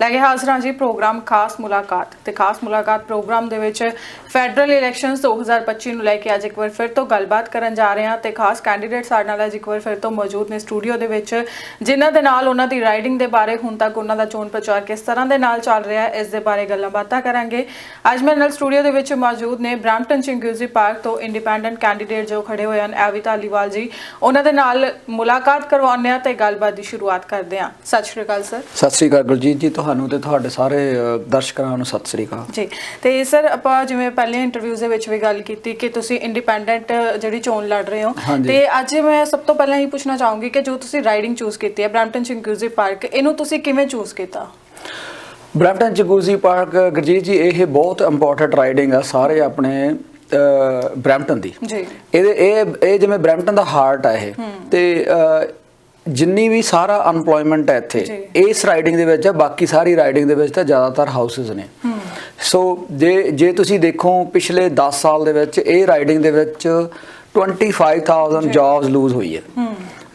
ਲੈ ਕੇ ਹਾਜ਼ਰ ਹਾਂ ਜੀ ਪ੍ਰੋਗਰਾਮ ਖਾਸ ਮੁਲਾਕਾਤ ਤੇ ਖਾਸ ਮੁਲਾਕਾਤ ਪ੍ਰੋਗਰਾਮ ਦੇ ਵਿੱਚ ਫੈਡਰਲ ਇਲੈਕਸ਼ਨਸ 2025 ਨੂੰ ਲੈ ਕੇ ਅੱਜ ਇੱਕ ਵਾਰ ਫਿਰ ਤੋਂ ਗੱਲਬਾਤ ਕਰਨ ਜਾ ਰਹੇ ਹਾਂ ਤੇ ਖਾਸ ਕੈਂਡੀਡੇਟ ਸਾਡੇ ਨਾਲ ਅੱਜ ਇੱਕ ਵਾਰ ਫਿਰ ਤੋਂ ਮੌਜੂਦ ਨੇ ਸਟੂਡੀਓ ਦੇ ਵਿੱਚ, ਜਿਨ੍ਹਾਂ ਦੇ ਨਾਲ ਉਹਨਾਂ ਦੀ ਰਾਈਡਿੰਗ ਦੇ ਬਾਰੇ ਹੁਣ ਤੱਕ ਉਹਨਾਂ ਦਾ ਚੋਣ ਪ੍ਰਚਾਰ ਕਿਸ ਤਰ੍ਹਾਂ ਦੇ ਨਾਲ ਚੱਲ ਰਿਹਾ ਹੈ, ਇਸ ਦੇ ਬਾਰੇ ਗੱਲਾਂ ਬਾਤਾਂ ਕਰਾਂਗੇ। ਅੱਜ ਮੇਰੇ ਨਾਲ ਸਟੂਡੀਓ ਦੇ ਵਿੱਚ ਮੌਜੂਦ ਨੇ ਬ੍ਰੈਂਪਟਨ ਚਿੰਗਿਊਜ਼ੀ ਪਾਰਕ ਤੋਂ ਇੰਡੀਪੈਂਡੈਂਟ ਕੈਂਡੀਡੇਟ ਜੋ ਖੜੇ ਹੋਏ ਹਨ, ਐਵੀ ਧਾਲੀਵਾਲ ਜੀ। ਉਹਨਾਂ ਦੇ ਨਾਲ ਮੁਲਾਕਾਤ ਕਰਵਾਉਂਦੇ ਹਾਂ ਤੇ ਗੱਲਬਾਤ ਦੀ ਸ਼ੁਰੂਆਤ ਕਰਦੇ ਹਾਂ। ਸਤਿ ਸ਼੍ਰੀ ਅਕਾਲ, ਸਰ। ਸਤਿ ਸ੍ਰੀ ਅਕਾਲ ਗੁਰਜੀਤ ਜੀ ਤੁਹਾਨੂੰ ਤੇ ਤੁਹਾਡੇ ਸਾਰੇ ਦਰਸ਼ਕਾਂ ਨੂੰ ਸਤਿ ਸ੍ਰੀ ਅਕਾਲ। ਜੀ ਤੇ ਸਰ ਆਪਾਂ ਜਿਵੇਂ ਪਹਿਲੇ ਇੰਟਰਵਿਊਜ਼ ਦੇ ਵਿੱਚ ਵੀ ਗੱਲ ਕੀਤੀ ਕਿ ਤੁਸੀਂ ਇੰਡੀਪੈਂਡੈਂਟ ਜਿਹੜੀ ਚੋਣ ਲੜ ਰਹੇ ਹੋ। ਤੇ ਅੱਜ ਮੈਂ ਸਭ ਤੋਂ ਪਹਿਲਾਂ ਇਹ ਪੁੱਛਣਾ ਚਾਹੂੰਗੀ ਕਿ ਜੋ ਤੁਸੀਂ ਰਾਈਡਿੰਗ ਚੂਜ਼ ਕੀਤੀ ਹੈ ਬ੍ਰੈਂਪਟਨ ਚਿੰਕੂਜ਼ੀ ਪਾਰਕ ਇਹਨੂੰ ਤੁਸੀਂ ਕਿਵੇਂ ਚੂਜ਼ ਕੀਤਾ? ਬ੍ਰੈਂਪਟਨ ਚਗੂਜ਼ੀ ਪਾਰਕ ਗੁਰਜੀਤ ਜੀ ਇਹ ਬਹੁਤ ਇੰਪੋਰਟੈਂਟ ਰਾਈਡਿੰਗ ਆ ਸਾਰੇ ਆਪਣੇ ਬ੍ਰੈਂਪਟਨ ਦੀ। ਜੀ। ਇਹਦੇ ਇਹ ਇਹ ਜਿਵੇਂ ਬ੍ਰੈਂਪਟਨ ਦਾ ਹਾਰਟ ਆ ਇਹ। ਤੇ ਜਿੰਨੀ ਵੀ ਸਾਰਾ ਅਨਪਲੋਇਮੈਂਟ ਹੈ ਇੱਥੇ। ਇਸ ਰਾਈਡਿੰਗ ਦੇ ਵਿੱਚ ਆ ਬਾਕੀ ਸਾਰੀ ਰਾਈਡਿੰਗ ਦੇ ਵਿੱਚ ਤਾਂ ਜ਼ਿਆਦਾਤਰ ਹਾਊਸਸ ਨੇ। ਸੋ ਜੇ ਜੇ ਤੁਸੀਂ ਦੇਖੋ ਪਿਛਲੇ 10 ਸਾਲ ਦੇ ਵਿੱਚ ਇਹ ਰਾਈਡਿੰਗ ਦੇ ਵਿੱਚ 25000 ਜੌਬਸ ਲੂਜ਼ ਹੋਈ ਹੈ।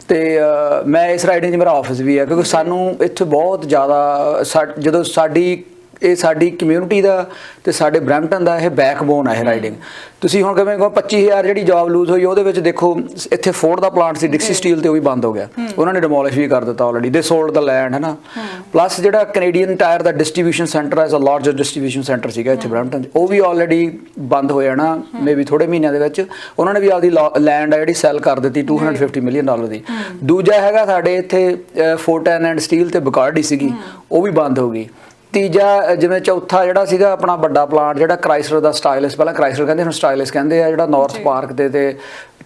ਤੇ ਮੈਂ ਇਸ ਰਾਈਡਿੰਗ 'ਚ ਮੇਰਾ ਆਫਿਸ ਵੀ ਹੈ ਕਿਉਂਕਿ ਸਾਨੂੰ ਇੱਥੇ ਬਹੁਤ ਜ਼ਿਆਦਾ ਜਦੋਂ ਸਾਡੀ ਇਹ ਸਾਡੀ ਕਮਿਊਨਿਟੀ ਦਾ ਤੇ ਸਾਡੇ ਬ੍ਰੈਂਪਟਨ ਦਾ ਇਹ ਬੈਕਬੋਨ ਹੈ ਇਹ ਰਾਈਡਿੰਗ ਤੁਸੀਂ ਹੁਣ ਕਿਵੇਂ ਕਹੋ 25000 ਜਿਹੜੀ ਜੌਬ ਲੂਜ਼ ਹੋਈ ਉਹਦੇ ਵਿੱਚ ਦੇਖੋ ਇੱਥੇ ਫੋਰਡ ਦਾ ਪਲਾਂਟ ਸੀ ਡਿਕਸੀ ਸਟੀਲ ਤੇ ਉਹ ਵੀ ਬੰਦ ਹੋ ਗਿਆ। ਉਹਨਾਂ ਨੇ ਡਿਮੋਲਿਸ਼ ਵੀ ਕਰ ਦਿੱਤਾ ਆਲਰੇਡੀ ਦੇ ਸੋਲਡ ਦਾ ਲੈਂਡ ਹੈ। ਨਾ ਪਲੱਸ ਜਿਹੜਾ ਕੈਨੇਡੀਅਨ ਟਾਇਰ ਦਾ ਡਿਸਟ੍ਰੀਬਿਊਸ਼ਨ ਸੈਂਟਰ ਹੈ ਸੋ ਲਾਰਜਰ ਡਿਸਟ੍ਰੀਬਿਊਸ਼ਨ ਸੈਂਟਰ ਸੀਗਾ ਇੱਥੇ ਬ੍ਰੈਂਪਟਨ ਉਹ ਵੀ ਆਲਰੇਡੀ ਬੰਦ ਹੋ। ਜਾਣਾ ਮੇਬੀ ਥੋੜੇ ਮਹੀਨਿਆਂ ਦੇ ਵਿੱਚ। ਉਹਨਾਂ ਨੇ ਵੀ ਆਪਦੀ ਲੈਂਡ ਹੈ ਜਿਹੜੀ ਸੈਲ ਕਰ ਦਿੱਤੀ 250 ਮਿਲੀਅਨ ਡਾਲਰ ਦੀ। ਦੂਜਾ ਹੈਗਾ ਸਾਡੇ ਇੱਥੇ ਫੋਰਟਨ ਐਂਡ ਸਟੀਲ ਤੇ ਬਕਾਰਡੀ ਸੀਗੀ। ਉਹ ਵੀ ਬੰਦ ਹੋ ਗਈ। ਤੀਜਾ ਜਿਵੇਂ ਚੌਥਾ ਜਿਹੜਾ ਸੀਗਾ ਆਪਣਾ ਵੱਡਾ ਪਲਾਂਟ ਜਿਹੜਾ ਕ੍ਰਾਈਸਲਰ ਦਾ ਸਟਾਈਲਿਸ ਪਹਿਲਾਂ ਕ੍ਰਾਈਸਲਰ ਕਹਿੰਦੇ ਹੁਣ ਸਟਾਈਲਿਸ ਕਹਿੰਦੇ ਆ ਜਿਹੜਾ ਨਾਰਥ ਪਾਰਕ ਦੇ ਤੇ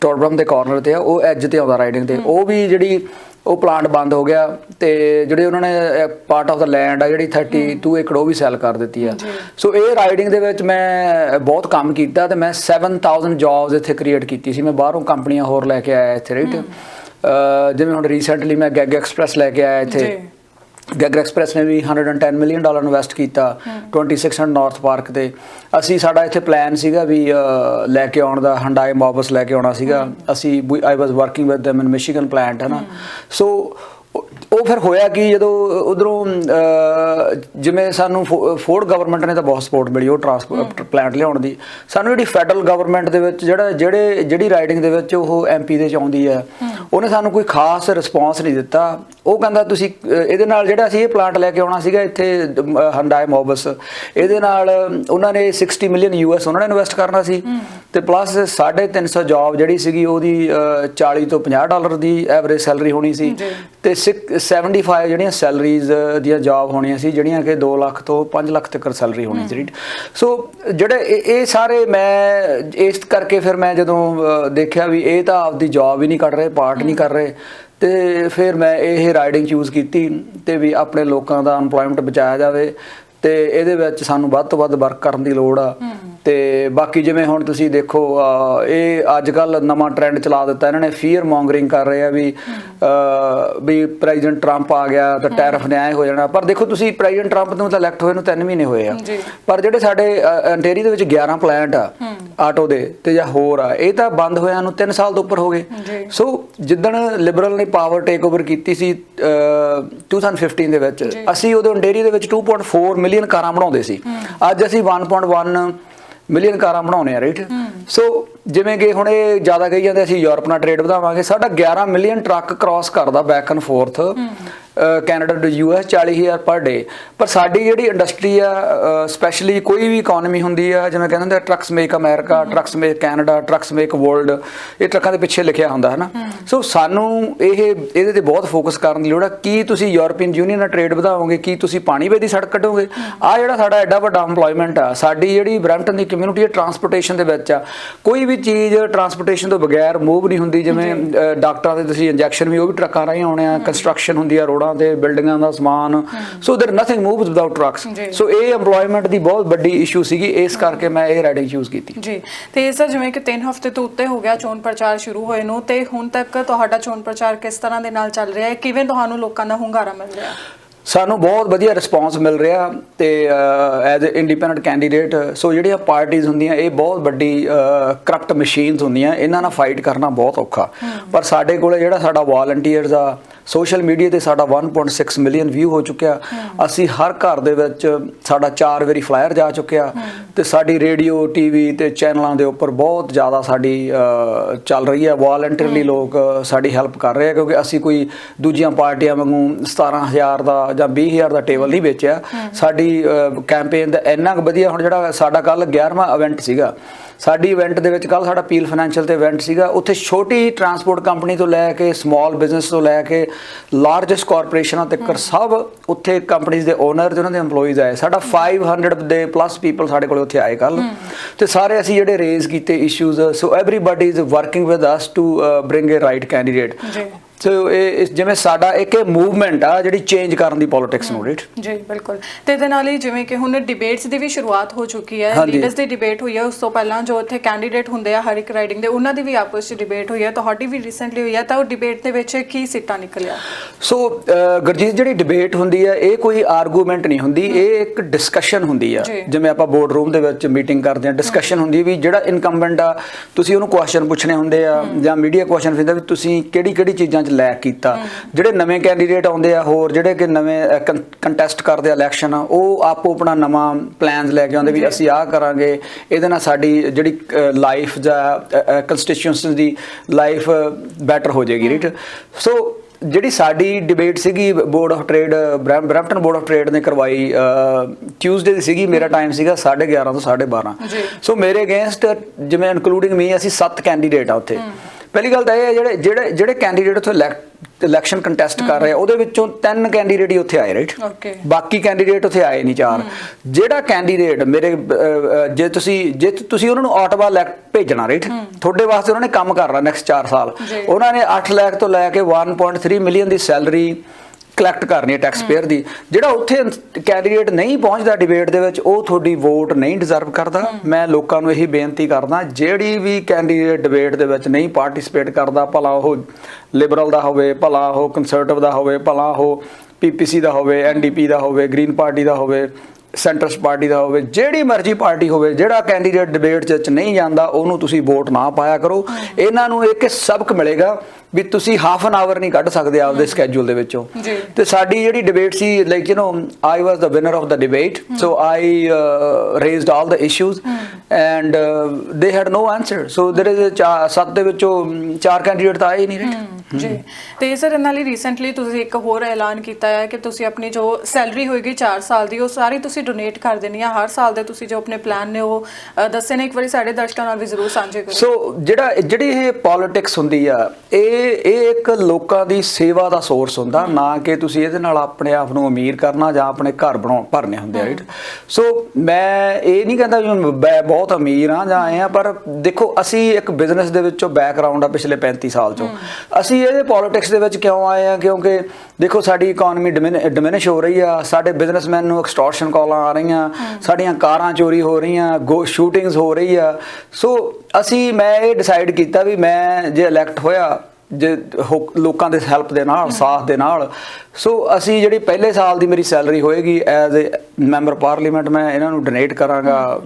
ਟੋਰਬਰਮ ਦੇ ਕਾਰਨਰ ਤੇ ਆ ਉਹ ਐਜ ਤੇ ਆਉਂਦਾ ਰਾਈਡਿੰਗ ਤੇ। ਉਹ ਵੀ ਜਿਹੜੀ ਉਹ ਪਲਾਂਟ ਬੰਦ ਹੋ ਗਿਆ ਤੇ ਜਿਹੜੇ ਉਹਨਾਂ ਨੇ ਪਾਰਟ ਆਫ ਦਾ ਲੈਂਡ ਆ ਜਿਹੜੀ 32 ਏਕੜ ਉਹ ਵੀ ਸੈਲ ਕਰ ਦਿੱਤੀ ਆ। ਸੋ ਇਹ ਰਾਈਡਿੰਗ ਦੇ ਵਿੱਚ ਮੈਂ ਬਹੁਤ ਕੰਮ ਕੀਤਾ ਤੇ ਮੈਂ 7000 ਜੌਬਸ ਇੱਥੇ ਕ੍ਰੀਏਟ ਕੀਤੀ ਸੀ। ਮੈਂ ਬਾਹਰੋਂ ਕੰਪਨੀਆਂ ਹੋਰ ਲੈ ਕੇ ਆਇਆ ਇੱਥੇ ਰਾਈਟ ਜਿਵੇਂ ਹੁਣ ਰੀਸੈਂਟਲੀ ਮੈਂ ਗੈਗ ਐਕਸਪ੍ਰੈਸ ਲੈ ਕੇ ਆਇਆ ਇੱਥੇ। ਗੈਗਰ ਐਕਸਪ੍ਰੈਸ ਨੇ ਵੀ 110 ਮਿਲੀਅਨ ਡਾਲਰ ਇਨਵੈਸਟ ਕੀਤਾ 2600 ਨਾਰਥ ਪਾਰਕ ਤੇ। ਅਸੀਂ ਸਾਡਾ ਇੱਥੇ ਪਲਾਨ ਸੀਗਾ ਵੀ ਲੈ ਕੇ ਆਉਣ ਦਾ ਹੰਡਾਈ ਮੋਬਸ ਲੈ ਕੇ ਆਉਣਾ ਸੀਗਾ। ਅਸੀਂ I was working with them in Michigan plant ਹੈ। ਨਾ ਸੋ ਉਹ ਫਿਰ ਹੋਇਆ ਕਿ ਜਦੋਂ ਉਧਰੋਂ ਜਿਵੇਂ ਸਾਨੂੰ ਫੋਰਡ ਗਵਰਨਮੈਂਟ ਨੇ ਤਾਂ ਬਹੁਤ ਸਪੋਰਟ ਮਿਲੀ ਉਹ ਟਰਾਂਸਪੋਰਟ ਪਲਾਂਟ ਲਿਆਉਣ ਦੀ। ਸਾਨੂੰ ਜਿਹੜੀ ਫੈਡਰਲ ਗਵਰਨਮੈਂਟ ਦੇ ਵਿੱਚ ਜਿਹੜਾ ਜਿਹੜੇ ਜਿਹੜੀ ਰਾਈਡਿੰਗ ਦੇ ਵਿੱਚ ਉਹ ਐਮਪੀ ਦੇ ਚ ਆਉਂਦੀ ਹੈ ਉਹਨੇ ਸਾਨੂੰ ਕੋਈ ਖਾਸ ਰਿਸਪੌਂਸ ਨਹੀਂ ਦਿੱਤਾ। ਉਹ ਕਹਿੰਦਾ ਤੁਸੀਂ ਇਹਦੇ ਨਾਲ ਜਿਹੜਾ ਅਸੀਂ ਇਹ ਪਲਾਂਟ ਲੈ ਕੇ ਆਉਣਾ ਸੀਗਾ ਇੱਥੇ ਹੰਡਾਈ ਮੋਬਸ ਇਹਦੇ ਨਾਲ ਉਹਨਾਂ ਨੇ 60 ਮਿਲੀਅਨ ਯੂਐਸ ਉਹਨਾਂ ਨੇ ਇਨਵੈਸਟ ਕਰਨਾ ਸੀ। ਤੇ ਪਲੱਸ 350 ਜੌਬ ਜਿਹੜੀ ਸੀਗੀ ਉਹਦੀ ਅਹ, 40 ਤੋਂ 50 ਡਾਲਰ ਦੀ ਐਵਰੇਜ ਸੈਲਰੀ ਹੋਣੀ ਸੀ। ਤੇ ਸਿਕ- 75 ਜਿਹੜੀਆਂ ਸੈਲਰੀਜ਼ ਦੀਆਂ ਜੌਬ ਹੋਣੀਆਂ ਸੀ ਜਿਹੜੀਆਂ ਕਿ 2 ਲੱਖ ਤੋਂ 5 ਲੱਖ ਤੱਕ ਸੈਲਰੀ ਹੋਣੀ ਸੀ? ਸੋ ਜਿਹੜੇ ਇਹ ਸਾਰੇ ਮੈਂ ਇਸ ਕਰਕੇ ਫਿਰ ਮੈਂ ਜਦੋਂ ਦੇਖਿਆ ਵੀ ਇਹ ਤਾਂ ਆਪਦੀ ਜੌਬ ਹੀ ਨਹੀਂ ਕਰ ਰਹੇ ਪਾਰਟ ਨਹੀਂ ਕਰ ਰਹੇ। ਤੇ ਫਿਰ ਮੈਂ ਇਹ ਰਾਈਡਿੰਗ ਚੂਜ਼ ਕੀਤੀ ਤੇ ਵੀ ਆਪਣੇ ਲੋਕਾਂ ਦਾ ਅਨਪਲੋਇਮੈਂਟ ਬਚਾਇਆ ਜਾਵੇ ਤੇ ਇਹਦੇ ਵਿੱਚ ਸਾਨੂੰ ਵੱਧ ਤੋਂ ਵੱਧ ਵਰਕ ਕਰਨ ਦੀ ਲੋੜ ਆ। ਤੇ ਬਾਕੀ ਜਿਵੇਂ ਹੁਣ ਤੁਸੀਂ ਦੇਖੋ ਇਹ ਅੱਜ ਕੱਲ ਨਵਾਂ ਟ੍ਰੈਂਡ ਚਲਾ ਦਿੱਤਾ ਇਹਨਾਂ ਨੇ ਫੀਅਰ ਮੌਂਗਰਿੰਗ ਕਰ ਰਹੇ ਆ ਵੀ ਵੀ ਪ੍ਰੈਜ਼ੀਡੈਂਟ ਟਰੰਪ ਆ ਗਿਆ ਤਾਂ ਟੈਰਿਫ ਨੇ ਆਏ ਹੋ ਜਾਣਾ। ਪਰ ਦੇਖੋ ਤੁਸੀਂ ਪ੍ਰੈਜ਼ੀਡੈਂਟ ਟਰੰਪ ਨੂੰ ਤਾਂ ਇਲੈਕਟ ਹੋਏ ਨੂੰ 3 ਮਹੀਨੇ ਹੋਏ ਆ। ਪਰ ਜਿਹੜੇ ਸਾਡੇ ਅੰਟੇਰੀ ਦੇ ਵਿੱਚ 11 ਪਲਾਂਟ ਆ ਆਟੋ ਦੇ ਤੇ ਜਾਂ ਹੋਰ ਆ ਇਹ ਤਾਂ ਬੰਦ ਹੋਇਆਂ ਨੂੰ 3 ਸਾਲ ਤੋਂ ਉੱਪਰ ਹੋ ਗਏ। ਸੋ ਜਿੱਦਣ ਲਿਬਰਲ ਨੇ ਪਾਵਰ ਟੇਕ ਓਵਰ ਕੀਤੀ ਸੀ ਅਹ, 2015 ਦੇ ਵਿੱਚ ਅਸੀਂ ਉਦੋਂ ਅੰਟੇਰੀ ਦੇ ਵਿੱਚ 2.4 ਮਿਲੀਅਨ ਕਾਰਾਂ ਬਣਾਉਂਦੇ ਸੀ। ਅੱਜ ਅਸੀਂ 1.1 ਮਿਲੀਅਨ ਕਾਰਾਂ ਬਣਾਉਣੇ ਆ ਰਾਈਟ ਸੋ ਜਿਵੇਂ ਕਿ ਹੁਣ ਇਹ ਜ਼ਿਆਦਾ ਕਹੀ ਜਾਂਦੇ ਅਸੀਂ ਯੂਰਪ ਨਾਲ ਟ੍ਰੇਡ ਵਧਾਵਾਂਗੇ ਸਾਡਾ 11 ਮਿਲੀਅਨ ਟਰੱਕ ਕ੍ਰਾਸ ਕਰਦਾ back and forth Canada to US 40000 per day ਪਰ ਸਾਡੀ ਜਿਹੜੀ ਇੰਡਸਟਰੀ ਆ ਸਪੈਸ਼ਲੀ ਕੋਈ ਵੀ ਇਕਨੋਮੀ ਹੁੰਦੀ ਆ ਜਿਵੇਂ ਕਹਿੰਦੇ ਹੁੰਦੇ trucks make America trucks make Canada trucks make world ਇਹ ਟਰੱਕਾਂ ਦੇ ਪਿੱਛੇ ਲਿਖਿਆ ਹੁੰਦਾ ਹੈ ਨਾ ਸੋ ਸਾਨੂੰ ਇਹ ਇਹਦੇ ਤੇ ਬਹੁਤ ਫੋਕਸ ਕਰਨ ਦੀ ਲੋੜ ਆ। ਕੀ ਤੁਸੀਂ ਯੂਰਪੀਅਨ ਯੂਨੀਅਨ ਨਾਲ ਟ੍ਰੇਡ ਵਧਾਓਗੇ? ਕੀ ਤੁਸੀਂ ਪਾਣੀ ਵੇ ਦੀ ਸੜਕ ਕੱਢੋਗੇ? ਆ ਜਿਹੜਾ ਸਾਡਾ ਐਡਾ ਵੱਡਾ ਏਮਪਲੋਇਮੈਂਟ ਆ ਸਾਡੀ ਜਿਹੜੀ ਬ੍ਰੈਂਪਟਨ ਦੀ ਕਮਿਊਨਿਟੀ ਹੈ ਟਰਾਂਸਪੋਰਟੇਸ਼ਨ ਦੇ ਵਿੱਚ ਆ ਕੋਈ ਵੀ ਚੀਜ਼ ਟਰਾਂਸਪੋਰਟੇਸ਼ਨ ਤੋਂ ਬਗੈਰ ਮੂਵ ਨਹੀਂ ਹੁੰਦੀ। ਜਿਵੇਂ ਡਾਕਟਰਾਂ ਦੇ ਤੁਸੀਂ ਇੰਜੈਕਸ਼ਨ ਵੀ ਉਹ ਵੀ ਟਰੱਕਾਂ ਰਾਹੀਂ ਆਉਣੇ ਆ ਕੰਸਟਰਕਸ਼ਨ ਹੁੰਦੀ ਆ ਰੋਡਾਂ ਤੇ ਬਿਲਡਿੰਗਾਂ ਦਾ ਸਮਾਨ so there nothing moves without trucks ਜੀ। ਸੋ ਇਹ ਏਮਪਲੋਇਮੈਂਟ ਦੀ ਬਹੁਤ ਵੱਡੀ ਇਸ਼ੂ ਸੀਗੀ ਇਸ ਕਰਕੇ ਮੈਂ ਇਹ ਰਾਈਡਿੰਗ ਚੂਜ਼ ਕੀਤੀ ਜੀ ਤੇ ਸਰ ਜਿਵੇਂ ਕਿ 3 ਹਫ਼ਤੇ ਤੋਂ ਉੱਤੇ ਹੋ ਗਿਆ ਚੋਣ ਪ੍ਰਚਾਰ ਸ਼ੁਰੂ ਹੋਏ ਨੂੰ ਤੇ ਹੁਣ ਤੱਕ ਤੁਹਾਡਾ ਚੋਣ ਪ੍ਰਚਾਰ ਕਿਸ ਤਰ੍ਹਾਂ ਦੇ ਨਾਲ ਚੱਲ ਰਿਹਾ ਹੈ ਕਿਵੇਂ ਤੁਹਾਨੂੰ ਲੋਕਾਂ ਦਾ ਹੁੰਗਾਰਾ ਮਿਲ ਰਿਹਾ ਸਾਨੂੰ ਬਹੁਤ ਵਧੀਆ ਰਿਸਪਾਂਸ ਮਿਲ ਰਿਹਾ ਤੇ as a independent candidate so ਜਿਹੜੀਆਂ ਪਾਰਟੀਆਂ ਹੁੰਦੀਆਂ ਇਹ ਬਹੁਤ ਵੱਡੀ ਕਰਪਟ ਮਸ਼ੀਨਸ ਹੁੰਦੀਆਂ ਇਹਨਾਂ ਨਾਲ ਫਾਈਟ ਕਰਨਾ ਬਹੁਤ ਔਖਾ। ਪਰ ਸਾਡੇ ਕੋਲੇ ਜਿਹੜਾ ਸਾਡਾ ਵਾਲੰਟੀਅਰਸ ਆ ਸੋਸ਼ਲ ਮੀਡੀਆ ਤੇ ਸਾਡਾ 1.6 ਮਿਲੀਅਨ ਵਿਊ ਹੋ ਚੁੱਕਿਆ। ਅਸੀਂ ਹਰ ਘਰ ਦੇ ਵਿੱਚ ਸਾਡਾ ਚਾਰ ਵਾਰੀ ਫਲਾਇਰ ਜਾ ਚੁੱਕਿਆ। ਤੇ ਸਾਡੀ ਰੇਡੀਓ ਟੀਵੀ ਤੇ ਚੈਨਲਾਂ ਦੇ ਉੱਪਰ ਬਹੁਤ ਜ਼ਿਆਦਾ ਸਾਡੀ ਚੱਲ ਰਹੀ ਹੈ। ਵਾਲੰਟੀਅਰਲੀ ਲੋਕ ਸਾਡੀ ਹੈਲਪ ਕਰ ਰਹੇ ਆ ਕਿਉਂਕਿ ਅਸੀਂ ਕੋਈ ਦੂਜੀਆਂ ਪਾਰਟੀਆਂ ਵਾਂਗੂ 17000 ਦਾ ਜਾਂ 20000 ਦਾ ਟੇਬਲ ਨਹੀਂ ਵੇਚਿਆ। ਸਾਡੀ ਕੈਂਪੇਨ ਦਾ ਇੰਨਾ ਕੁ ਵਧੀਆ ਹੁਣ ਜਿਹੜਾ ਸਾਡਾ ਕੱਲ 11ਵਾਂ ਇਵੈਂਟ ਸੀਗਾ। ਸਾਡੀ ਇਵੈਂਟ ਦੇ ਵਿੱਚ ਕੱਲ ਸਾਡਾ ਪੀਲ ਫਾਈਨੈਂਸ਼ੀਅਲ ਤੇ ਇਵੈਂਟ ਸੀਗਾ। ਉੱਥੇ ਛੋਟੀ ਟਰਾਂਸਪੋਰਟ ਕੰਪਨੀ ਤੋਂ ਲੈ ਕੇ ਸਮਾਲ ਬਿਜ਼ਨਸ ਤੋਂ ਲੈ ਕੇ ਲਾਰਜੈਸਟ ਕਾਰਪੋਰੇਸ਼ਨਾਂ ਤੱਕ ਸਭ ਉੱਥੇ ਕੰਪਨੀਆਂ ਦੇ ਓਨਰ ਤੇ ਉਹਨਾਂ ਦੇ EMPLOYEES ਆਏ। ਸਾਡਾ 500 ਦੇ ਪਲੱਸ ਪੀਪਲ ਸਾਡੇ ਕੋਲ ਉੱਥੇ ਆਏ ਕੱਲ ਤੇ ਸਾਰੇ ਅਸੀਂ ਜਿਹੜੇ ਰੇਜ਼ ਕੀਤੇ issues so everybody is working with us to bring a right candidate so ਇਹ ਜਿਵੇਂ ਸਾਡਾ ਇੱਕ ਮੂਵਮੈਂਟ ਆ ਜਿਹੜੀ ਚੇਂਜ ਕਰਨ ਦੀ ਪੋਲਿਟਿਕਸ ਨੂੰ ਰਾਈਟ ਜੀ ਬਿਲਕੁਲ। ਤੇ ਇਹਦੇ ਨਾਲ ਹੀ ਜਿਵੇਂ ਕਿ ਹੁਣ ਡਿਬੇਟਸ ਦੀ ਵੀ ਸ਼ੁਰੂਆਤ ਹੋ ਚੁੱਕੀ ਹੈ। ਲੀਡਰਸ ਦੀ ਡਿਬੇਟ ਹੋਈ ਹੈ ਉਸ ਤੋਂ ਪਹਿਲਾਂ ਜੋ ਇੱਥੇ ਕੈਂਡੀਡੇਟ ਹੁੰਦੇ ਆ ਹਰ ਇੱਕ ਰਾਈਡਿੰਗ ਦੇ ਉਹਨਾਂ ਦੀ ਵੀ ਆਪਸ ਵਿੱਚ ਡਿਬੇਟ ਹੋਈ ਹੈ। ਤੁਹਾਡੀ ਵੀ ਰੀਸੈਂਟਲੀ ਹੋਈ ਹੈ ਤਾਂ ਉਹ ਡਿਬੇਟ ਦੇ ਵਿੱਚ ਕੀ ਸਿੱਟਾ ਨਿਕਲਿਆ? ਸੋ ਗੁਰਜੀਤ ਜਿਹੜੀ ਡਿਬੇਟ ਹੁੰਦੀ ਹੈ ਇਹ ਕੋਈ ਆਰਗੂਮੈਂਟ ਨਹੀਂ ਹੁੰਦੀ ਇਹ ਇੱਕ ਡਿਸਕਸ਼ਨ ਹੁੰਦੀ ਆ। ਜਿਵੇਂ ਆਪਾਂ ਬੋਰਡ ਰੂਮ ਦੇ ਵਿੱਚ ਮੀਟਿੰਗ ਕਰਦੇ ਆ ਡਿਸਕਸ਼ਨ ਹੁੰਦੀ ਵੀ ਜਿਹੜਾ ਇਨਕੰਬੈਂਟ ਆ ਤੁਸੀਂ ਉਹਨੂੰ ਕੁਐਸਚਨ ਪੁੱਛਣੇ ਹੁੰਦੇ ਆ ਜਾਂ ਮੀਡੀਆ ਕੁਐਸਚਨ ਫਿਰਦਾ ਵੀ ਤੁਸੀਂ ਕਿਹੜੀ ਕਿਹੜੀ ਚੀਜ਼ਾਂ 'ਚ ਲੈਕ ਕੀਤਾ। ਜਿਹੜੇ ਨਵੇਂ ਕੈਂਡੀਡੇਟ ਆਉਂਦੇ ਆ ਹੋਰ ਜਿਹੜੇ ਕਿ ਨਵੇਂ ਕੰਟੈਸਟ ਕਰਦੇ ਆ ਇਲੈਕਸ਼ਨ ਉਹ ਆਪੋ ਆਪਣਾ ਨਵਾਂ ਪਲਾਨਸ ਲੈ ਕੇ ਆਉਂਦੇ ਵੀ ਅਸੀਂ ਆਹ ਕਰਾਂਗੇ। ਇਹਦੇ ਨਾਲ ਸਾਡੀ ਜਿਹੜੀ ਲਾਈਫ ਜਾਂ ਕੰਸਟੀਟਿਊਸ਼ਨ ਦੀ ਲਾਈਫ ਬੈਟਰ ਹੋ ਜਾਏਗੀ ਰਾਈਟ ਸੋ ਜਿਹੜੀ ਸਾਡੀ ਡਿਬੇਟ ਸੀਗੀ board of trade Brampton board of trade ਨੇ ਕਰਵਾਈ ਟਿਊਜ਼ਡੇ ਦੀ ਸੀਗੀ ਮੇਰਾ ਟਾਈਮ ਸੀਗਾ 11:30 ਤੋਂ 12:30 ਜੀ। ਸੋ ਮੇਰੇ ਅਗੇਂਸਟ ਜਿਵੇਂ ਇਨਕਲੂਡਿੰਗ ਮੀ ਅਸੀਂ 7 ਕੈਂਡੀਡੇਟ ਆ ਉੱਥੇ। ਪਹਿਲੀ ਗੱਲ ਤਾਂ ਇਹ ਹੈ ਜਿਹੜੇ ਜਿਹੜੇ ਜਿਹੜੇ ਕੈਂਡੀਡੇਟ ਉੱਥੇ ਇਲੈਕਸ਼ਨ ਕੰਟੈਸਟ ਕਰ ਰਹੇ ਆ ਉਹਦੇ ਵਿੱਚੋਂ ਤਿੰਨ ਕੈਂਡੀਡੇਟ ਹੀ ਉੱਥੇ ਆਏ ਰਾਈਟ ਓਕੇ ਬਾਕੀ ਕੈਂਡੀਡੇਟ ਉੱਥੇ ਆਏ ਨਹੀਂ ਚਾਰ। ਜਿਹੜਾ ਕੈਂਡੀਡੇਟ ਮੇਰੇ ਜੇ ਤੁਸੀਂ ਜੇ ਤੁਸੀਂ ਉਹਨਾਂ ਨੂੰ ਆਟਵਾ ਲੈ ਭੇਜਣਾ ਰਾਈਟ ਤੁਹਾਡੇ ਵਾਸਤੇ ਉਹਨਾਂ ਨੇ ਕੰਮ ਕਰਨਾ ਨੈਕਸਟ 4 ਸਾਲ। ਉਹਨਾਂ ਨੇ 8 ਲੱਖ ਤੋਂ ਲੈ ਕੇ 1.3 ਮਿਲੀਅਨ ਦੀ ਸੈਲਰੀ ਕਲੈਕਟ ਕਰਨੀ ਹੈ ਟੈਕਸ ਪੇਅਰ ਦੀ। ਜਿਹੜਾ ਉੱਥੇ ਕੈਂਡੀਡੇਟ ਨਹੀਂ ਪਹੁੰਚਦਾ ਡਿਬੇਟ ਦੇ ਵਿੱਚ, ਉਹ ਤੁਹਾਡੀ ਵੋਟ ਨਹੀਂ ਡਿਜ਼ਰਵ ਕਰਦਾ। ਮੈਂ ਲੋਕਾਂ ਨੂੰ ਇਹੀ ਬੇਨਤੀ ਕਰਦਾ, ਜਿਹੜੀ ਵੀ ਕੈਂਡੀਡੇਟ ਡਿਬੇਟ ਦੇ ਵਿੱਚ ਨਹੀਂ ਪਾਰਟਿਸਿਪੇਟ ਕਰਦਾ, ਭਲਾ ਉਹ ਲਿਬਰਲ ਦਾ ਹੋਵੇ, ਭਲਾ ਉਹ ਕੰਸਰਵੇਟਿਵ ਦਾ ਹੋਵੇ, ਭਲਾ ਉਹ ਪੀਪੀਸੀ ਦਾ ਹੋਵੇ ਐਨਡੀਪੀ ਦਾ ਹੋਵੇ ਗ੍ਰੀਨ ਪਾਰਟੀ ਦਾ ਹੋਵੇ ਸੈਂਟਰਸ ਪਾਰਟੀ ਦਾ ਹੋਵੇ ਜਿਹੜੀ ਮਰਜ਼ੀ ਪਾਰਟੀ ਹੋਵੇ ਜਿਹੜਾ ਕੈਂਡੀਡੇਟ ਡਿਬੇਟ 'ਚ ਨਹੀਂ ਜਾਂਦਾ ਉਹਨੂੰ ਤੁਸੀਂ ਵੋਟ ਨਾ ਪਾਇਆ ਕਰੋ। ਇਹਨਾਂ ਨੂੰ ਇੱਕ ਸਬਕ ਮਿਲੇਗਾ ਵੀ ਤੁਸੀਂ ਹਾਫ ਐਨ ਆਵਰ ਨਹੀਂ ਕੱਢ ਸਕਦੇ ਆਪਦੇ ਸਕੇਜੂਲ ਦੇ ਵਿੱਚੋਂ। ਤੇ ਸਾਡੀ ਜਿਹੜੀ debate C like you know I was the winner of the debate so I raised all the issues and they had no answer so there is ਸੱਤ ਦੇ ਵਿੱਚੋਂ ਚਾਰ ਕੈਂਡੀਡੇਟ ਤਾਂ ਆਏ ਹੀ ਨਹੀਂ ਰਾਈਟ ਜੀ। ਤੇ ਸਰ ਇਹਨਾਂ ਲਈ ਰੀਸੈਂਟਲੀ ਤੁਸੀਂ ਇੱਕ ਹੋਰ ਐਲਾਨ ਕੀਤਾ ਹੈ ਕਿ ਤੁਸੀਂ ਆਪਣੀ ਜੋ ਸੈਲਰੀ ਹੋਏਗੀ 4 ਸਾਲ ਦੀ ਉਹ ਸਾਰੀ ਤੁਸੀਂ ਡੋਨੇਟ ਕਰ ਦੇਣੀ ਆ। ਹਰ ਸਾਲ ਦੇ ਤੁਸੀਂ ਜੋ ਆਪਣੇ ਪਲਾਨ ਨੇ ਉਹ ਅ, ਦੱਸੇ ਨੇ। ਇੱਕ ਵਾਰੀ ਸਾਡੇ ਦਰਸ਼ਕਾਂ ਨਾਲ ਵੀ ਜ਼ਰੂਰ ਸਾਂਝੇ ਕਰੋ। ਸੋ ਜਿਹੜਾ ਜਿਹੜੀ ਇਹ ਪੋਲਿਟਿਕਸ ਹੁੰਦੀ ਆ ਇਹ ਇਹ ਇੱਕ ਲੋਕਾਂ ਦੀ ਸੇਵਾ ਦਾ ਸੋਰਸ ਹੁੰਦਾ ਨਾ ਕਿ ਤੁਸੀਂ ਇਹਦੇ ਨਾਲ ਆਪਣੇ ਆਪ ਨੂੰ ਅਮੀਰ ਕਰਨਾ ਜਾਂ ਆਪਣੇ ਘਰ ਬਣਾਉਣ ਭਰਨੇ ਹੁੰਦੇ ਆ ਰਾਈਟ ਸੋ ਮੈਂ ਇਹ ਨਹੀਂ ਕਹਿੰਦਾ ਵੀ ਮੈਂ ਬਹੁਤ ਅਮੀਰ ਆ ਜਾਂ ਆਏ ਆ ਪਰ ਦੇਖੋ ਅਸੀਂ ਇੱਕ ਬਿਜ਼ਨਸ ਦੇ ਵਿੱਚੋਂ ਬੈਕਗ੍ਰਾਉਂਡ ਆ ਪਿਛਲੇ 35 ਸਾਲ ਚੋਂ। ਅਸੀਂ ਇਹਦੇ ਪੋਲਿਟਿਕਸ ਦੇ ਵਿੱਚ ਕਿਉਂ ਆਏ ਆ? ਕਿਉਂਕਿ ਦੇਖੋ ਸਾਡੀ ਇਕਨੋਮੀ ਡਿਮਿਨਿਸ਼ ਹੋ ਰਹੀ ਆ। ਸਾਡੇ ਬਿਜ਼ਨਸਮੈਨ ਨੂੰ ਐਕਸਟੋਰਸ਼ਨ ਕਾਲਾਂ ਆ ਰਹੀਆਂ। ਸਾਡੀਆਂ ਕਾਰਾਂ ਚੋਰੀ ਹੋ ਰਹੀਆਂ ਗੋ ਸ਼ੂਟਿੰਗਸ ਹੋ ਰਹੀ ਆ। ਸੋ ਅਸੀਂ ਮੈਂ ਇਹ ਡਿਸਾਈਡ ਕੀਤਾ ਵੀ ਮੈਂ ਜੇ ਇਲੈਕਟ ਹੋਇਆ ਜੇ ਲੋਕਾਂ ਦੇ ਹੈਲਪ ਦੇ ਨਾਲ ਸਾਥ ਦੇ ਨਾਲ। ਸੋ ਅਸੀਂ ਜਿਹੜੀ ਪਹਿਲੇ ਸਾਲ ਦੀ ਮੇਰੀ ਸੈਲਰੀ ਹੋਏਗੀ ਐਜ਼ ਅ ਮੈਂਬਰ ਪਾਰਲੀਮੈਂਟ ਮੈਂ ਇਹਨਾਂ ਨੂੰ ਡੋਨੇਟ ਕਰਾਂਗਾ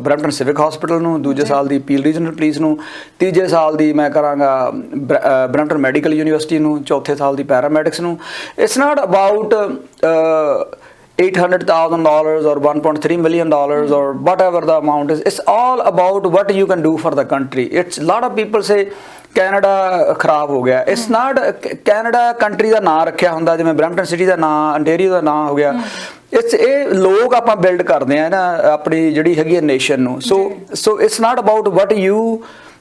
ਬ੍ਰੈਂਪਟਨ ਸਿਵਿਕ ਹਸਪੀਟਲ ਨੂੰ ਦੂਜੇ ਸਾਲ ਦੀ ਪੀਲ ਰੀਜਨਲ ਪੁਲਿਸ ਨੂੰ ਤੀਜੇ ਸਾਲ ਦੀ ਮੈਂ ਕਰਾਂਗਾ ਬ੍ਰੈਂਪਟਨ ਮੈਡੀਕਲ ਯੂਨੀਵਰਸਿਟੀ ਨੂੰ ਚੌਥੇ ਸਾਲ ਦੀ ਪੈਰਾਮੈਡਿਕਸ ਨੂੰ। It's not about $800,000 or 1.3 million dollars or whatever the amount is. It's all about what you can do for the country. It's a lot of people say Canada ਖਰਾਬ ਹੋ ਗਿਆ। It's not Canada country ਦਾ ਨਾਂ ਰੱਖਿਆ ਹੁੰਦਾ ਜਿਵੇਂ Brampton city ਦਾ ਨਾਂ ਅੰਟੇਰੀਓ ਦਾ ਨਾਂ ਹੋ ਗਿਆ। ਇਟਸ ਇਹ ਲੋਕ ਆਪਾਂ ਬਿਲਡ ਕਰਦੇ ਆ ਨਾ ਆਪਣੀ ਜਿਹੜੀ ਹੈਗੀ ਹੈ ਨੇਸ਼ਨ ਨੂੰ। So so it's not about what you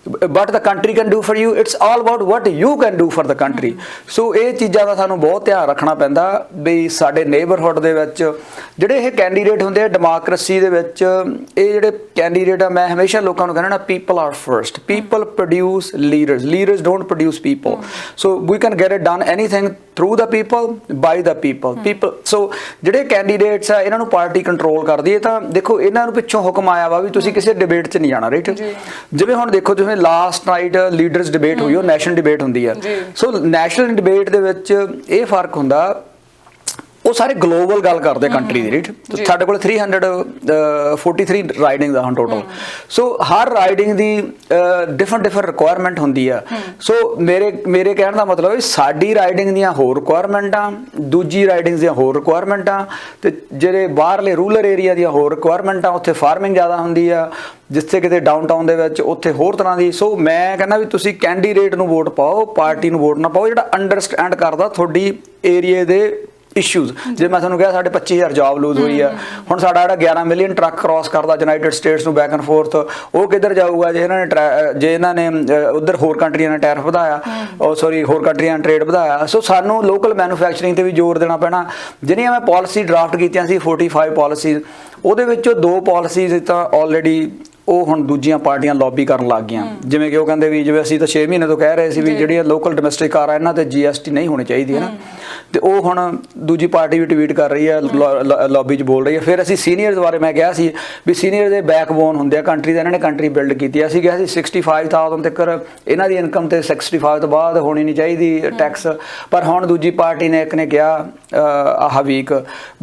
what the country can do for you. It's all about what you can do for the country. So ਇਹ ਚੀਜ਼ਾਂ ਦਾ ਸਾਨੂੰ ਬਹੁਤ ਧਿਆਨ ਰੱਖਣਾ ਪੈਂਦਾ ਵੀ ਸਾਡੇ ਨੇਬਰਹੁੱਡ ਦੇ ਵਿੱਚ ਜਿਹੜੇ ਇਹ ਕੈਂਡੀਡੇਟ ਹੁੰਦੇ ਆ ਡੈਮੋਕ੍ਰੇਸੀ ਦੇ ਵਿੱਚ ਇਹ ਜਿਹੜੇ ਕੈਂਡੀਡੇਟ ਆ ਮੈਂ ਹਮੇਸ਼ਾ ਲੋਕਾਂ ਨੂੰ ਕਹਿੰਦਾ ਨਾ people are first people produce leaders leaders don't produce people so we can get it done anything through the people by the people people so ਜਿਹੜੇ ਕੈਂਡੀਡੇਟਸ ਆ ਇਹਨਾਂ ਨੂੰ ਪਾਰਟੀ ਕੰਟਰੋਲ ਕਰਦੀ ਹੈ ਤਾਂ ਦੇਖੋ ਇਹਨਾਂ ਨੂੰ ਪਿੱਛੋਂ ਹੁਕਮ ਆਇਆ ਵਾ ਵੀ ਤੁਸੀਂ ਕਿਸੇ ਡਿਬੇਟ 'ਚ ਨਹੀਂ ਜਾਣਾ ਰਾਈਟ ਜਿਵੇਂ ਹੁਣ ਦੇਖੋ ਜਿਵੇਂ ਲਾਸਟ ਨਾਈਟ ਲੀਡਰਸ ਡਿਬੇਟ ਹੋਈ ਉਹ ਨੈਸ਼ਨਲ ਡਿਬੇਟ ਹੁੰਦੀ ਆ। ਸੋ ਨੈਸ਼ਨਲ ਡਿਬੇਟ ਦੇ ਵਿੱਚ ਇਹ ਫ਼ਰਕ ਹੁੰਦਾ ਉਹ ਸਾਰੇ ਗਲੋਬਲ ਗੱਲ ਕਰਦੇ ਕੰਟਰੀ ਦੀ ਰਾਈਟ। ਸਾਡੇ ਕੋਲ 343 ਰਾਈਡਿੰਗ ਦਾ ਹੁਣ ਟੋਟਲ ਸੋ ਹਰ ਰਾਈਡਿੰਗ ਦੀ ਡਿਫਰੈਂਟ ਡਿਫਰੈਂਟ ਰਿਕੁਆਇਰਮੈਂਟ ਹੁੰਦੀ ਆ। ਸੋ ਮੇਰੇ ਮੇਰੇ ਕਹਿਣ ਦਾ ਮਤਲਬ ਹੈ ਸਾਡੀ ਰਾਈਡਿੰਗ ਦੀਆਂ ਹੋਰ ਰਿਕੁਆਇਰਮੈਂਟਾਂ ਦੂਜੀ ਰਾਈਡਿੰਗਸ ਦੀਆਂ ਹੋਰ ਰਿਕੁਆਇਰਮੈਂਟਾਂ ਤੇ ਜਿਹੜੇ ਬਾਹਰਲੇ ਰੂਰਲ ਏਰੀਆ ਦੀਆਂ ਹੋਰ ਰਿਕੁਆਇਰਮੈਂਟਾਂ ਉੱਥੇ ਫਾਰਮਿੰਗ ਜ਼ਿਆਦਾ ਹੁੰਦੀ ਆ ਜਿੱਥੇ ਕਿਤੇ ਡਾਊਨਟਾਊਨ ਦੇ ਵਿੱਚ ਉੱਥੇ ਹੋਰ ਤਰ੍ਹਾਂ ਦੀ। ਸੋ ਮੈਂ ਕਹਿੰਦਾ ਵੀ ਤੁਸੀਂ ਕੈਂਡੀਡੇਟ ਨੂੰ ਵੋਟ ਪਾਓ ਪਾਰਟੀ ਨੂੰ ਵੋਟ ਨਾ ਪਾਓ ਜਿਹੜਾ ਅੰਡਰਸਟੈਂਡ ਕਰਦਾ ਤੁਹਾਡੀ ਏਰੀਆ ਦੇ ਇਸ਼ੂਜ਼ ਜੇ ਮੈਂ ਤੁਹਾਨੂੰ ਕਿਹਾ ਸਾਡੇ 25000 ਜੌਬ ਲੂਜ਼ ਹੋਈ ਆ ਹੁਣ ਸਾਡਾ ਜਿਹੜਾ 11 ਮਿਲੀਅਨ ਟਰੱਕ ਕ੍ਰਾਸ ਕਰਦਾ ਯੂਨਾਈਟਿਡ ਸਟੇਟਸ ਨੂੰ ਬੈਕ ਐਂਡ ਫੋਰਥ ਉਹ ਕਿੱਧਰ ਜਾਊਗਾ ਜੇ ਇਹਨਾਂ ਨੇ ਜੇ ਇਹਨਾਂ ਨੇ ਉਧਰ ਹੋਰ ਕੰਟਰੀਆਂ ਨੇ ਟੈਰਿਫ ਵਧਾਇਆ ਉਹ ਸੌਰੀ ਹੋਰ ਕੰਟਰੀਆਂ ਨੇ ਟ੍ਰੇਡ ਵਧਾਇਆ। ਸੋ ਸਾਨੂੰ ਲੋਕਲ ਮੈਨੂਫੈਕਚਰਿੰਗ ਤੇ ਵੀ ਜ਼ੋਰ ਦੇਣਾ ਪੈਣਾ। ਜਿਹੜੀਆਂ ਮੈਂ ਪਾਲਿਸੀ ਡਰਾਫਟ ਕੀਤੀਆਂ ਸੀ 45 ਪਾਲਿਸੀਜ਼ ਉਹਦੇ ਵਿੱਚੋਂ ਦੋ ਪਾਲਿਸੀਜ਼ ਤਾਂ ਆਲਰੇਡੀ ਉਹ ਹੁਣ ਦੂਜੀਆਂ ਪਾਰਟੀਆਂ ਲੌਬੀ ਕਰਨ ਲੱਗ ਗਈਆਂ। ਜਿਵੇਂ ਕਿ ਉਹ ਕਹਿੰਦੇ ਵੀ ਜਿਵੇਂ ਅਸੀਂ ਤਾਂ 6 ਮਹੀਨੇ ਤੋਂ ਕਹਿ ਰਹੇ ਸੀ ਵੀ। ਜਿਹੜੀਆਂ ਲੋਕਲ ਡੋਮੈਸਟਿਕ ਕਾਰਾਂ ਇਹਨਾਂ ਤੇ ਜੀਐਸਟੀ ਨਹੀਂ ਹੋਣੀ ਚਾਹੀਦੀ ਹੈ ਨਾ? ਤੇ ਉਹ ਹੁਣ ਦੂਜੀ ਪਾਰਟੀ ਵੀ ਟਵੀਟ ਕਰ ਰਹੀ ਹੈ ਲੌਬੀ 'ਚ ਬੋਲ ਰਹੀ ਹੈ। ਫਿਰ ਅਸੀਂ ਸੀਨੀਅਰਸ ਬਾਰੇ ਮੈਂ ਕਿਹਾ ਸੀ ਵੀ ਸੀਨੀਅਰ ਦੇ ਬੈਕਬੋਨ ਹੁੰਦੇ ਆ ਕੰਟਰੀ ਦਾ ਇਹਨਾਂ ਨੇ ਕੰਟਰੀ ਬਿਲਡ ਕੀਤੀ ਅਸੀਂ ਕਿਹਾ ਸੀ 65000 ਤੱਕ ਇਹਨਾਂ ਦੀ ਇਨਕਮ ਤੇ 65 ਤੋਂ ਬਾਅਦ ਹੋਣੀ ਨਹੀਂ ਚਾਹੀਦੀ ਟੈਕਸ ਪਰ ਹੁਣ ਦੂਜੀ ਪਾਰਟੀ ਨੇ ਇੱਕ ਨੇ ਕਿਹਾ ਆਹ ਵੀਕ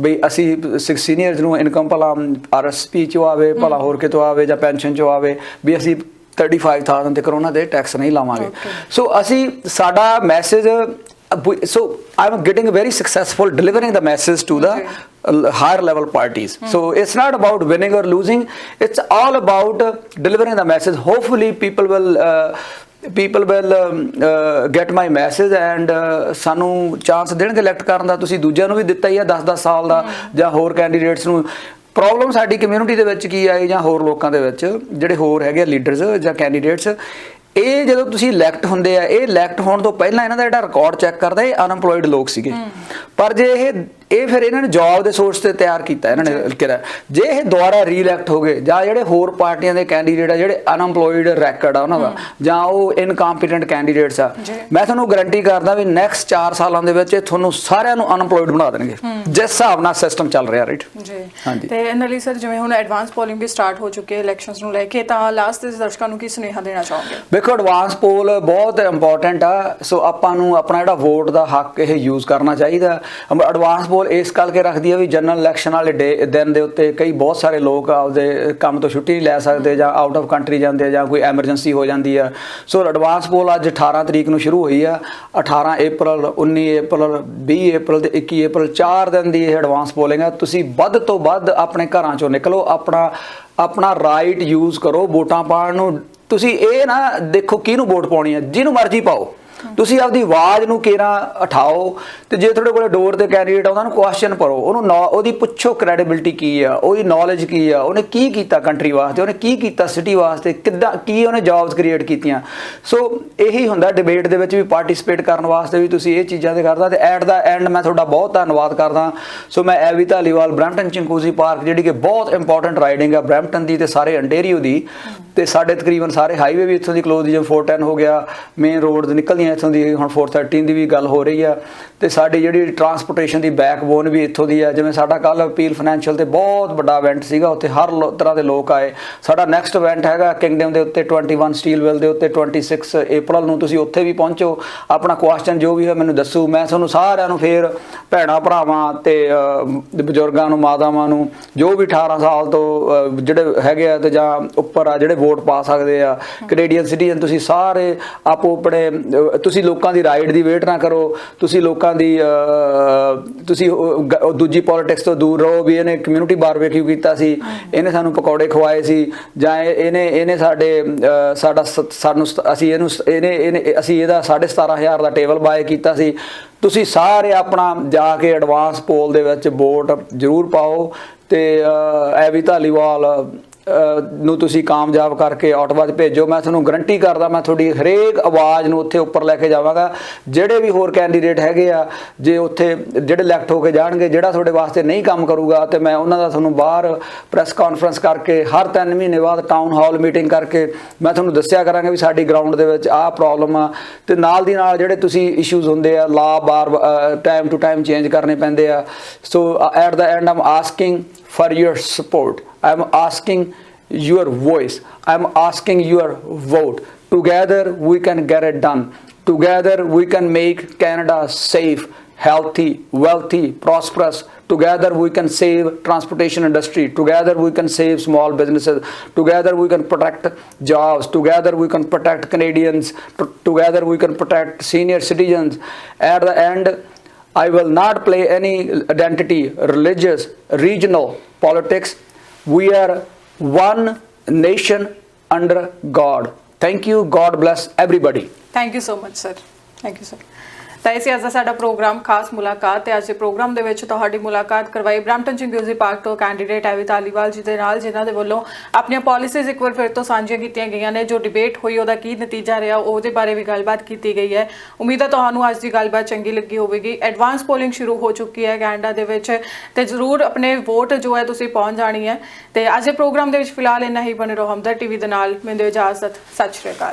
ਵੀ ਅਸੀਂ ਸੀਨੀਅਰਸ ਨੂੰ ਇਨਕਮ ਭਲਾ ਆਰਐਸਪੀ ਚੋਂ ਆਵੇ ਭਲਾ ਹੋਰ ਕਿਤੋਂ ਆਵੇ ਜਾਂ ਪੈਨਸ਼ਨ ਚੋਂ ਆਵੇ ਵੀ ਅਸੀਂ 35000 ਤੱਕ ਉਹਨਾਂ ਦੇ ਟੈਕਸ ਨਹੀਂ ਲਾਵਾਂਗੇ. ਸੋ ਅਸੀਂ ਸਾਡਾ message so i'm getting very successful delivering the message to the Okay. uh, higher level parties so it's not about winning or losing it's all about uh, delivering the message hopefully people will uh, people will um, uh, get my message and uh, ਸਾਨੂੰ chance ਦੇਣਗੇ elect ਕਰਨ ਦਾ ਤੁਸੀਂ ਦੂਜਿਆਂ ਨੂੰ ਵੀ ਦਿੱਤਾ ਹੀ ਆ 10-10 ਸਾਲ ਦਾ ਜਾਂ ਹੋਰ ਕੈਂਡੀਡੇਟਸ ਨੂੰ ਪ੍ਰੋਬਲਮ ਸਾਡੀ ਕਮਿਊਨਿਟੀ ਦੇ ਵਿੱਚ ਕੀ ਆਏ ਜਾਂ ਹੋਰ ਲੋਕਾਂ ਦੇ ਵਿੱਚ ਜਿਹੜੇ ਹੋਰ ਹੈਗੇ ਲੀਡਰਸ ਜਾਂ ਕੈਂਡੀਡੇਟਸ ਇਹ ਜਦੋਂ ਤੁਸੀਂ ਇਲੈਕਟ ਹੁੰਦੇ ਆ ਇਹ ਇਲੈਕਟ ਹੋਣ ਤੋਂ ਪਹਿਲਾਂ ਇਹਨਾਂ ਦਾ ਜਿਹੜਾ ਰਿਕਾਰਡ ਚੈੱਕ ਕਰਦਾ ਇਹ ਅਨਪਲੋਇਡ ਲੋਕ ਸੀਗੇ। ਪਰ ਜੇ ਇਹ ਇਹ ਫਿਰ ਇਹਨਾਂ ਨੇ ਜੌਬ ਦੇ ਸੋਰਸ ਤੇ ਤਿਆਰ ਕੀਤਾ ਇਹਨਾਂ ਨੇ ਕਿਹਾ। ਜੇ ਇਹ ਦੁਬਾਰਾ ਰੀਇਲੈਕਟ ਹੋ ਗਏ ਜਾਂ ਜਿਹੜੇ ਹੋਰ ਪਾਰਟੀਆਂ ਦੇ ਕੈਂਡੀਡੇਟ ਆ ਜਿਹੜੇ ਅਨਪਲੋਇਡ ਰੈਕੋਰਡ ਆ ਉਹਨਾਂ ਦਾ ਜਾਂ ਉਹ ਇਨਕੰਪੀਟੈਂਟ ਕੈਂਡੀਡੇਟਸ ਆ। ਮੈਂ ਤੁਹਾਨੂੰ ਗਾਰੰਟੀ ਕਰਦਾ ਵੀ ਨੈਕਸਟ 4 ਸਾਲਾਂ ਦੇ ਵਿੱਚ ਇਹ ਤੁਹਾਨੂੰ ਸਾਰਿਆਂ ਨੂੰ ਅਨਪਲੋਇਡ ਬਣਾ ਦੇਣਗੇ। ਜਿਸ ਹਿਸਾਬ ਨਾਲ ਸਿਸਟਮ ਚੱਲ ਰਿਹਾ ਰਾਈਟ ਜੀ। ਹਾਂਜੀ। ਤੇ ਇਹਨਾਂ ਲਈ ਸਰ ਜਿਵੇਂ ਹੁਣ ਐਡਵਾਂਸ ਪੋਲਿੰਗ ਵੀ ਸਟਾਰਟ ਹੋ ਚੁੱਕੀ ਹੈ ਇਲੈਕਸ਼ਨਸ ਨੂੰ ਲੈ ਕੇ ਤਾਂ ਲਾਸਟ ਦੇ ਦਰਸ਼ਕਾਂ ਨੂੰ ਕੀ ਸੁਨੇਹਾ ਦੇਣਾ ਚਾਹੋਗੇ? ਵੇਖੋ ਐਡਵਾਂਸ ਪੋਲ ਬਹੁਤ ਇੰਪੋਰਟੈਂਟ ਆ ਸੋ ਆਪਾਂ ਨੂੰ ਆਪਣਾ ਜਿਹੜਾ ਵੋਟ ਦਾ ਹੱਕ ਇਹ ਯੂਜ਼ ਕਰਨਾ ਚਾਹੀਦਾ। ਐਡਵਾਂਸ ਪੋਲ ਇਸ ਕਰਕੇ ਰੱਖਦੀ ਹੈ ਵੀ ਜਨਰਲ ਇਲੈਕਸ਼ਨ ਵਾਲੇ ਡੇ ਦਿਨ ਦੇ ਉੱਤੇ ਕਈ ਬਹੁਤ ਸਾਰੇ ਲੋਕ ਆਪਦੇ ਕੰਮ ਤੋਂ ਛੁੱਟੀ ਨਹੀਂ ਲੈ ਸਕਦੇ ਜਾਂ ਆਊਟ ਆਫ ਕੰਟਰੀ ਜਾਂਦੇ ਆ ਜਾਂ ਕੋਈ ਐਮਰਜੈਂਸੀ ਹੋ ਜਾਂਦੀ ਆ। ਸੋ ਐਡਵਾਂਸ ਪੋਲ ਅੱਜ 18 ਤਰੀਕ ਨੂੰ ਸ਼ੁਰੂ ਹੋਈ ਆ। 18 April 19 April 20 April ਤੇ 21 April 4 ਦਿਨ ਦੀ ਇਹ ਐਡਵਾਂਸ ਪੋਲਿੰਗ ਆ। ਤੁਸੀਂ ਵੱਧ ਤੋਂ ਵੱਧ ਆਪਣੇ ਘਰਾਂ ਚੋਂ ਨਿਕਲੋ, ਆਪਣਾ ਆਪਣਾ ਰਾਈਟ ਯੂਜ਼ ਕਰੋ ਵੋਟਾਂ ਪਾਉਣ ਨੂੰ। ਤੁਸੀਂ ਇਹ ਨਾ ਦੇਖੋ ਕਿਹਨੂੰ ਵੋਟ ਪਾਉਣੀ ਹੈ ਜਿਹਨੂੰ ਮਰਜ਼ੀ ਪਾਓ। ਤੁਸੀਂ ਆਪਦੀ ਆਵਾਜ਼ ਨੂੰ ਕੇਰਾ ਉਠਾਓ ਤੇ ਜੇ ਤੁਹਾਡੇ ਕੋਲੇ ਡੋਰ ਤੇ ਕੈਂਡੀਡੇਟ ਆ, ਉਹਨਾਂ ਨੂੰ ਕੁਐਸਚਨ ਕਰੋ ਉਹਨੂੰ ਨੌ- ਉਹਦੀ ਪੁੱਛੋ ਕ੍ਰੈਡੀਬਿਲਟੀ ਕੀ ਆ, ਉਹਦੀ ਨੌਲੇਜ ਕੀ ਆ, ਉਹਨੇ ਕੀ ਕੀਤਾ ਕੰਟਰੀ ਵਾਸਤੇ, ਉਹਨੇ ਕੀ ਕੀਤਾ ਸਿਟੀ ਵਾਸਤੇ, ਕਿੱਦਾਂ ਕੀ ਉਹਨੇ ਜੌਬਸ ਕ੍ਰੀਏਟ ਕੀਤੀਆਂ। ਸੋ ਇਹੀ ਹੁੰਦਾ ਡਿਬੇਟ ਦੇ ਵਿੱਚ ਵੀ ਪਾਰਟਿਸਿਪੇਟ ਕਰਨ ਵਾਸਤੇ ਵੀ ਤੁਸੀਂ ਇਹ ਚੀਜ਼ਾਂ ਤੇ ਕਰਦਾ ਤੇ ਐਟ ਦਾ ਐਂਡ ਮੈਂ ਤੁਹਾਡਾ ਬਹੁਤ ਧੰਨਵਾਦ ਕਰਦਾ। ਸੋ ਮੈਂ ਐਵੀ ਧਾਲੀਵਾਲ, ਬ੍ਰੈਂਪਟਨ ਚਿੰਕੂਜ਼ੀ ਪਾਰਕ ਜਿਹੜੀ ਕਿ ਬਹੁਤ ਇੰਪੋਰਟੈਂਟ ਰਾਈਡਿੰਗ ਆ, ਬ੍ਰੈਂਪਟਨ ਦੀ ਤੇ ਸਾਰੇ ਅੰਡੇਰੀਓ ਦੀ। ਤੇ ਸਾਡੇ ਤਕਰੀਬਨ ਸਾਰੇ ਹਾਈਵੇ ਵੀ ਇੱਥੋਂ ਦੀ ਕਲੋਜ਼ ਜਿਵੇਂ 410 ਹੋ ਗਿਆ ਮੇਨ ਰੋਡ ਨਿਕਲਦੀਆਂ ਇੱਥੋਂ ਦੀ ਹੁਣ 413 ਦੀ ਵੀ ਗੱਲ ਹੋ ਰਹੀ ਆ ਤੇ ਸਾਡੀ ਜਿਹੜੀ ਟਰਾਂਸਪੋਰਟੇਸ਼ਨ ਦੀ ਬੈਕਬੋਨ ਵੀ ਇੱਥੋਂ ਦੀ ਆ। ਜਿਵੇਂ ਸਾਡਾ ਕੱਲ ਅਪੀਲ ਫਾਈਨੈਂਸ਼ੀਅਲ ਤੇ ਬਹੁਤ ਵੱਡਾ ਇਵੈਂਟ ਸੀਗਾ ਉੱਥੇ ਹਰ ਤਰ੍ਹਾਂ ਦੇ ਲੋਕ ਆਏ। ਸਾਡਾ ਨੈਕਸਟ ਇਵੈਂਟ ਹੈਗਾ ਕਿੰਗਡਮ ਦੇ ਉੱਤੇ 21 ਸਟੀਲ ਵੈਲ ਦੇ ਉੱਤੇ 26 April ਨੂੰ ਤੁਸੀਂ ਉੱਥੇ ਵੀ ਪਹੁੰਚੋ। ਆਪਣਾ ਕੁਐਸਚਨ ਜੋ ਵੀ ਹੈ ਮੈਨੂੰ ਦੱਸੋ। ਮੈਂ ਤੁਹਾਨੂੰ ਸਾਰਿਆਂ ਨੂੰ ਫੇਰ ਭੈਣਾ ਭਰਾਵਾਂ ਤੇ ਬਜ਼ੁਰਗਾਂ ਨੂੰ ਮਾਤਾਵਾਂ ਨੂੰ ਜੋ ਵੀ 18 ਸਾਲ ਤੋਂ ਜਿਹੜੇ ਹੈਗੇ ਆ ਤੇ ਜਾਂ ਉੱਪਰ ਆ ਜਿਹੜੇ ਵੋਟ ਪਾ ਸਕਦੇ ਆ ਕੈਨੇਡੀਅਨ ਸਿਟੀਜ਼ਨ ਤੁਸੀਂ ਸਾਰੇ ਆਪੋ ਆਪਣੇ ਤੁਸੀਂ ਲੋਕਾਂ ਦੀ ਰਾਈਟ ਦੀ ਵੇਟ ਨਾ ਕਰੋ ਤੁਸੀਂ ਲੋਕਾਂ ਦੀ ਤੁਸੀਂ ਦੂਜੀ ਪੋਲਿਟਿਕਸ ਤੋਂ ਦੂਰ ਰਹੋ ਵੀ ਇਹਨੇ ਕਮਿਊਨਿਟੀ ਬਾਰਬੀਕਿਊ ਕੀਤਾ ਸੀ ਇਹਨੇ ਸਾਨੂੰ ਪਕੌੜੇ ਖਵਾਏ ਸੀ ਜਾਂ ਇਹ- ਇਹਨੇ ਇਹਨੇ ਸਾਡੇ ਸਾਡਾ ਸਾਨੂੰ ਅਸੀਂ ਇਹਨੂੰ ਇਹਨੇ ਇਹਨੇ ਅਸੀਂ ਇਹਦਾ 17500 ਦਾ ਟੇਬਲ ਬਾਏ ਕੀਤਾ ਸੀ। ਤੁਸੀਂ ਸਾਰੇ ਆਪਣਾ ਜਾ ਕੇ ਐਡਵਾਂਸ ਪੋਲ ਦੇ ਵਿੱਚ ਵੋਟ ਜ਼ਰੂਰ ਪਾਓ ਤੇ ਐਵੀ ਧਾਲੀਵਾਲ ਨੂੰ ਤੁਸੀਂ ਕਾਮਯਾਬ ਕਰਕੇ ਆਟਵਾਜ਼ ਭੇਜੋ। ਮੈਂ ਤੁਹਾਨੂੰ ਗਰੰਟੀ ਕਰਦਾ, ਮੈਂ ਤੁਹਾਡੀ ਹਰੇਕ ਆਵਾਜ਼ ਨੂੰ ਉੱਥੇ ਉੱਪਰ ਲੈ ਕੇ ਜਾਵਾਂਗਾ। ਜਿਹੜੇ ਵੀ ਹੋਰ ਕੈਂਡੀਡੇਟ ਹੈਗੇ ਆ, ਜੇ ਉੱਥੇ ਜਿਹੜੇ ਇਲੈਕਟ ਹੋ ਕੇ ਜਾਣਗੇ, ਜਿਹੜਾ ਤੁਹਾਡੇ ਵਾਸਤੇ ਨਹੀਂ ਕੰਮ ਕਰੂਗਾ, ਤੇ ਮੈਂ ਉਹਨਾਂ ਦਾ ਤੁਹਾਨੂੰ ਬਾਹਰ ਪ੍ਰੈਸ ਕਾਨਫਰੰਸ ਕਰਕੇ, ਹਰ 3 ਮਹੀਨੇ ਬਾਅਦ ਟਾਊਨ ਹਾਲ ਮੀਟਿੰਗ ਕਰਕੇ ਮੈਂ ਤੁਹਾਨੂੰ ਦੱਸਿਆ ਕਰਾਂਗਾ ਵੀ ਸਾਡੀ ਗਰਾਊਂਡ ਦੇ ਵਿੱਚ ਆਹ ਪ੍ਰੋਬਲਮ ਆ। ਤੇ ਨਾਲ ਦੀ ਨਾਲ ਜਿਹੜੇ ਤੁਸੀਂ ਇਸ਼ੂਜ਼ ਹੁੰਦੇ ਆ ਲਾ ਬਾਰ ਟਾਈਮ ਟੂ ਟਾਈਮ ਚੇਂਜ ਕਰਨੇ ਪੈਂਦੇ ਆ। So at the end I'm asking for support support. I'm asking your voice. I'm asking your vote. Together we can get it done. Together we can make Canada safe. healthy wealthy prosperous together we can save transportation industry together we can save small businesses together we can protect jobs together we can protect canadians together we can protect senior citizens at the end i will not play any identity religious regional politics we are one nation under God. Thank you. God bless everybody. Thank you so much, sir. Thank you, sir. ਤਾਂ ਇਸੇ ਅੱਜ ਦਾ ਸਾਡਾ programme, ਖਾਸ ਮੁਲਾਕਾਤ ਤੇ ਅੱਜ ਦੇ programme ਦੇ ਵਿੱਚ ਤੁਹਾਡੀ ਮੁਲਾਕਾਤ ਕਰਵਾਈ ਬ੍ਰੈਂਪਟਨ ਚ ਮਿਊਜ਼ਿਕ ਪਾਰਕ ਤੋਂ ਕੈਂਡੀਡੇਟ ਐਵੀ ਧਾਲੀਵਾਲ ਜੀ ਦੇ ਨਾਲ, ਜਿਨ੍ਹਾਂ ਦੇ ਵੱਲੋਂ ਆਪਣੀਆਂ ਪਾਲਿਸੀਜ਼ ਇੱਕ ਵਾਰ ਫਿਰ ਤੋਂ ਸਾਂਝੀਆਂ ਕੀਤੀਆਂ ਗਈਆਂ ਨੇ। ਜੋ ਡਿਬੇਟ ਹੋਈ, ਉਹਦਾ ਕੀ ਨਤੀਜਾ ਰਿਹਾ, ਉਹਦੇ ਬਾਰੇ ਵੀ ਗੱਲਬਾਤ ਕੀਤੀ ਗਈ ਹੈ। ਉਮੀਦ ਹੈ ਤੁਹਾਨੂੰ ਅੱਜ ਦੀ ਗੱਲਬਾਤ ਚੰਗੀ ਲੱਗੀ ਹੋਵੇਗੀ। ਐਡਵਾਂਸ ਪੋਲਿੰਗ ਸ਼ੁਰੂ ਹੋ ਚੁੱਕੀ ਹੈ ਕੈਨੇਡਾ ਦੇ ਵਿੱਚ ਤੇ ਜ਼ਰੂਰ ਆਪਣੇ ਵੋਟ ਜੋ ਹੈ ਤੁਸੀਂ ਪਹੁੰਚ ਜਾਣੀ ਹੈ। ਤੇ ਅੱਜ ਦੇ ਪ੍ਰੋਗਰਾਮ ਦੇ ਵਿੱਚ ਫਿਲਹਾਲ ਇੰਨਾ ਹੀ। ਬਣੇ ਰਹੋ ਹਮਦਰ ਟੀਵੀ ਦੇ ਨਾਲ। ਮੈਨੂੰ ਇਜਾਜ਼ਤ। ਸਤਿ ਸ਼੍ਰੀ ਅਕਾਲ।